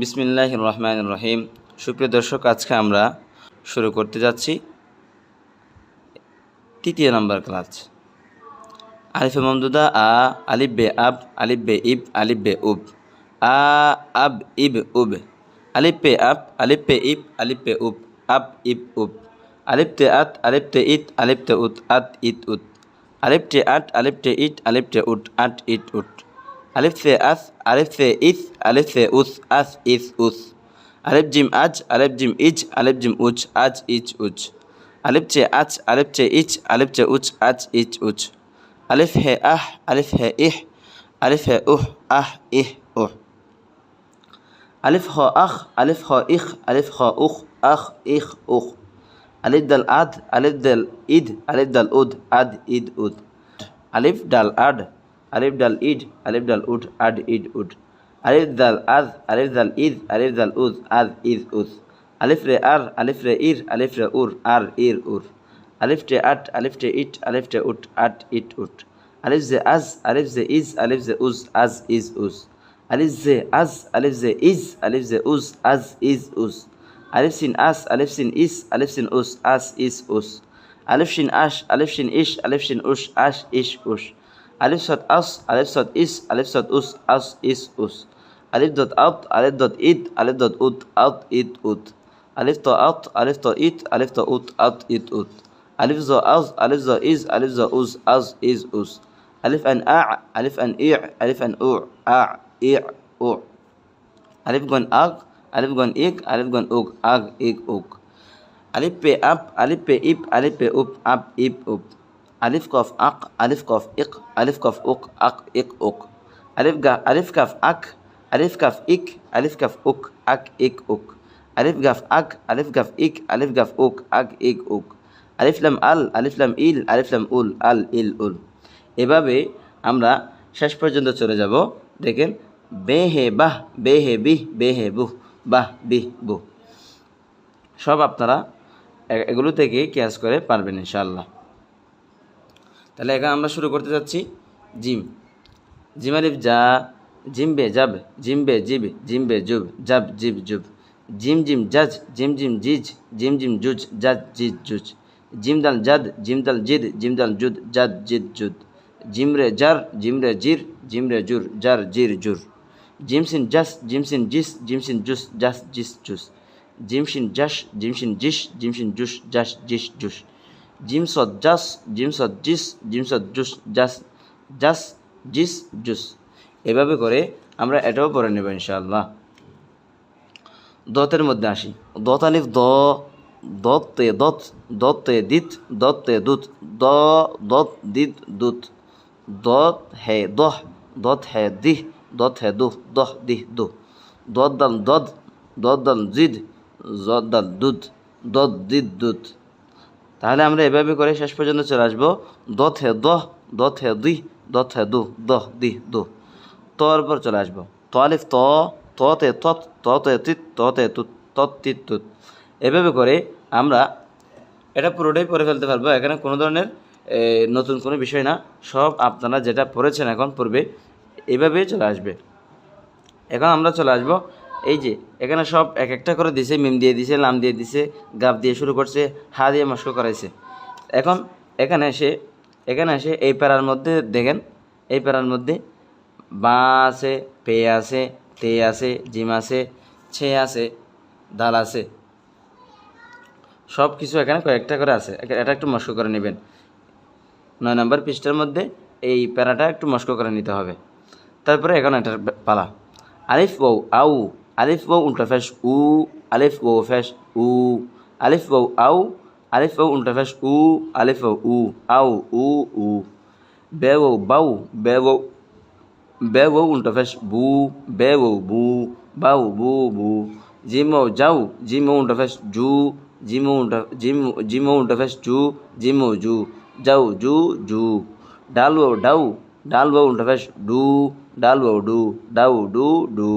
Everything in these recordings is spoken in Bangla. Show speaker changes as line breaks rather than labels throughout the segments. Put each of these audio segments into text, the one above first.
বিসমিল্লাহ রহমান রহিম সুপ্রিয় দর্শক, আজকে আমরা শুরু করতে যাচ্ছি তৃতীয় নম্বর ক্লাস। আলিফে মমদুদা, আ আলিফ বে আব আলিফ বে ইব আলিফ বে উব। আ, আব, ইব, উব। আলিফ পে আব আলিফ পে ইব আলিফ পে উব। আব, ইব, উব। আলিফ তে আত আলিফ তে ইত আলিফ তে উত, আত, ইত, উত। আলিফ টে আট আলিফ টে ইট আলিফ টে উট, আট, ইট, উট। আলিফ সে আস আলিফ সে ইস আলিফ সে উস আস ইস উস আলিফ জিম আজ আলিফ জিম ইজ আলিফ জিম উচ আজ ইচ উচ আলিফ চে আচ আলিফ চে ইচ আলিফ চে উচ আজ ইচ উচ আলিফ হে আহ আলিফ হে ইহ আলিফ হে উহ আহ ইহ উহ আলিফ হ আখ আলিফ হ ইখ আলিফ হ উখ আখ ইখ উখ আলিফ দাল আদ আলিফ দাল ইদ আলিফ দাল উদ আদ ইদ উদ আলিফ ডাল আড আলিফ ডাল ইড আলিফ ডাল উড আড ইড উড আলিফ দাল আজ আলিফ দাল ইদ আলিফ দাল উজ আজ ইজ উজ আলিফ রে আর আলিফ রে ইর আলিফ রে উর আর ইর উর আলিফ টে আট আলিফ টে ইট আলিফ টে উট আট ইট উট আলিফ জে আজ আলিফ জে ইজ আলিফ জে উজ আজ ইজ উজ আলিফ জে আজ আলিফ জে ইজ আলিফ জে উজ আজ ইজ উজ আলিফ সিন আস আলিফ সিন ইস আলিফ সিন উস আস ইস উস আলিফ শিন আশ আলিফ শিন ইশ আলিফ শিন উশ আশ ইশ উশ আলিফ সদ আস আলিফ সদ ইস আলিফ সদ উস আস ইস উস আলিফ দত আউত আলিফ দত ইদ আলিফ দত উদ আউত ইদ উদ আলিফ তো আউত আলিফ তো ইত আলিফ তো উত আউত ইদ উদ আলিফ জ আজ আলিফ জ ইজ আলিফ জ উজ আজ ইজ উজ আলিফ আন আ আলিফ আন ই আলিফ আন উ আ ই উ আলিফ গন আগ আলিফ গন ইক আলিফ গন উগ আগ ইক উগ আলিফ পে আপ আলিফ পে ইপ আলিফ পে উপ আপ ইপ উপ আলিফ কফ আক আলিফ কফ ইক আলিফ কফ উক আক ইক উক আলিফ গা আলিফ কাফ আক আলিফ কাফ ইক আলিফ কাফ উক আক ইক উক আলিফ গাফ আক আলিফ গাফ ইক আলিফ গাফ উক আক ইক উক আলিফ লাম আল আলিফ লাম ইল আলিফ লাম উল আল ইল উল এভাবে আমরা শেষ পর্যন্ত চলে যাব। দেখেন, বে হে বাহ, বে হে বিহ, বে হে বুহ, বাহ, বিহ, বুহ। সব আপনারা এগুলো থেকে ক্যাচ করে পারবেন ইনশাআল্লাহ। তাহলে এখন আমরা শুরু করতে যাচ্ছি জিম। জিম আলিফ যা, জিমবে জাব জিমবে জিব, জিমবে জুব জাব জিব জুব। জিম জিম জাজ, জিম জিম জিজ, জিম জিম জুজ, জাজ জিজ জুজ। জিম দাল জাদ, জিম দাল জিদ, জিম দাল জুদ, জাদ জিদ জুদ। জিম রে জার, জিম রে জির, জিম রে জুর, জার জির জুর। জিম সিন জাস, জিম সিন জিস, জিম সিন জুস, জাস জিস জুস। জিম সিন জাস, জিম সিন জিস, জিম সিন জুস, জাস জিস জুস। জিম জাস জিম জিস জিম জুস। জাস জাস জিস জুস এভাবে করে আমরা এটাও পড়ে নেব ইনশাআল্লাহ। দতের মধ্যে আসি। দত আলিফ, দ দত তে দত দত তে দিত দত তে দুত, দ, দত দিত, দুত। দত হে দহ, দত হে দিহ, দত হে দুহ, দহ দিহ, দুহ। দত দাল দদ, দত দাল জিদ জদ দাল দুধ দত দিদ দুধ তাহলে আমরা এভাবে করে শেষ পর্যন্ত চলে আসব। হে দহ হে দিহ দত হে দুহ দি দুহ তর পর চলে আসব। ত আলিফ, ত ততে তত ততে তিত ততে তুত তত তিত তুত এভাবে করে আমরা এটা পুরোটাই পড়ে ফেলতে পারব। এখানে কোনো ধরনের নতুন কোনো বিষয় না। সব আপনারা যেটা পড়েছেন এখন পূর্বে, এভাবেই চলে আসবে। এখন আমরা চলে আসব এই যে, এখানে সব এক একটা করে দিছে, মিম দিয়ে দিছে, লাম দিয়ে দিছে, গাব দিয়ে শুরু করছে, হা দিয়ে মস্ক করাইছে। এখন এখানে এসে এখানে এসে এই প্যারার মধ্যে দেখেন, এই প্যারার মধ্যে বা আছে, পে আছে, তে আছে, জিম আছে, ছে আছে, দাল আছে। সব কিছু এখানে কয়েকটা করে আছে। এটা একটু মস্ক করে নেবেন। নয় নম্বর পৃষ্ঠার মধ্যে এই প্যারাটা একটু মস্ক করে নিতে হবে। তারপরে এখন এটার পালা। আরিফ বউ, আউ। Alif wo unterfesh u, alif wo fesh u, alif wo au, alif wo unterfesh u, alif wo u, au u u. Be waw bau, be waw be waw unterfesh bu, be waw bu, bau bu bu. Jim waw jau, jim waw unterfesh ju, jim waw unter jim jim waw unterfesh ju, jim waw ju, jau ju ju. Dal waw dau, dal waw unterfesh du, dal waw du, dau du du.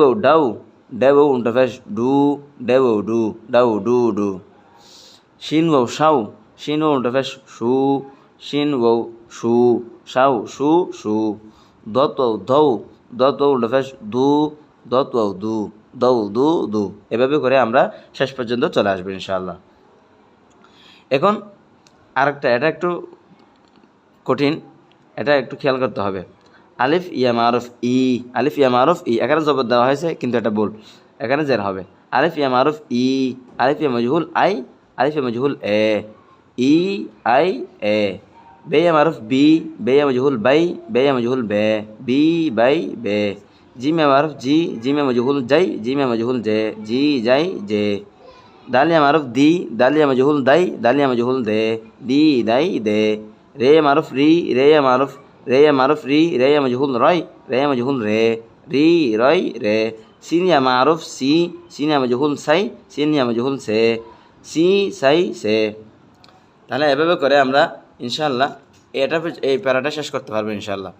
বউ ডাউ ডে বউ উল্টা ফেস ডু ডে বউ ডু ডাউ ডু ডু শিন বউ সাউ শিন বউ উল্টা ফেস সু শিন বউ সু সাউ সু সু দত বউ ধৌ দত বউ ফেস দু দু দু এভাবে করে আমরা শেষ পর্যন্ত চলে আসব, ইনশাআল্লাহ। এখন আরেকটা, এটা একটু কঠিন, এটা একটু খেয়াল করতে হবে। আলিফ, ইয়া মারুফ, ই। আলিফ, ইয়া মারুফ, ই। এখানে জবর দেওয়া হয়েছে, কিন্তু এটা ভুল। এখানে জের হবে। আলিফ, ইয়া মারুফ, ই। আলিফ, ইয়া মজহুল, I. Alif, yeah মজহুল, A. E, I, এ। বে, ইয়া মারুফ, বি। বে, ইয়া মজহুল, বাই। বে, ইয়া মজহুল, বে। বি, বাই, বে। জি মে মারুফ, জি। জি মে মজহুল যাই জি মে মজহুল, জে। জি যাই জে। দালিয়া মারুফ, দি। দালিয়া মজহুল, দাই। দালিয়া মজহুল, দে। দি, দাই, দে। রে মারুফ, রি। রে মারুফ রে, মারুফ, রি, রে, মজহুল, রয়, রে, মজহুল, রে, রি, রয়, রে, সিনিয়া, মারুফ, সি, সিনিয়া, মজহুল, সাই, সিনিয়া, মজহুল, সে, সি, সাই, সে। তাহলে এভাবে করে আমরা ইনশাল্লাহ এটা এই প্যারাটা শেষ করতে পারব ইনশাল্লাহ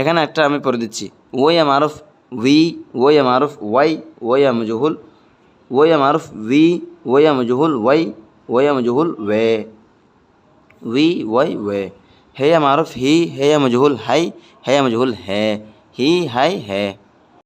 এখানে একটা আমি পড়ে দিচ্ছি। ও ওয়া মারুফ উই ওয়া মারুফ, ওয়াই ও ওয়া মজহুল, ওয়া মারুফ উই ওয়া মজহুল, ওয়াই, ওয়া মজহুল, ওয়ে উই ওয়াই, ওয়ে। হে মারুফ হি হে মজহুল হাই হে মজহুল হে হি হাই হে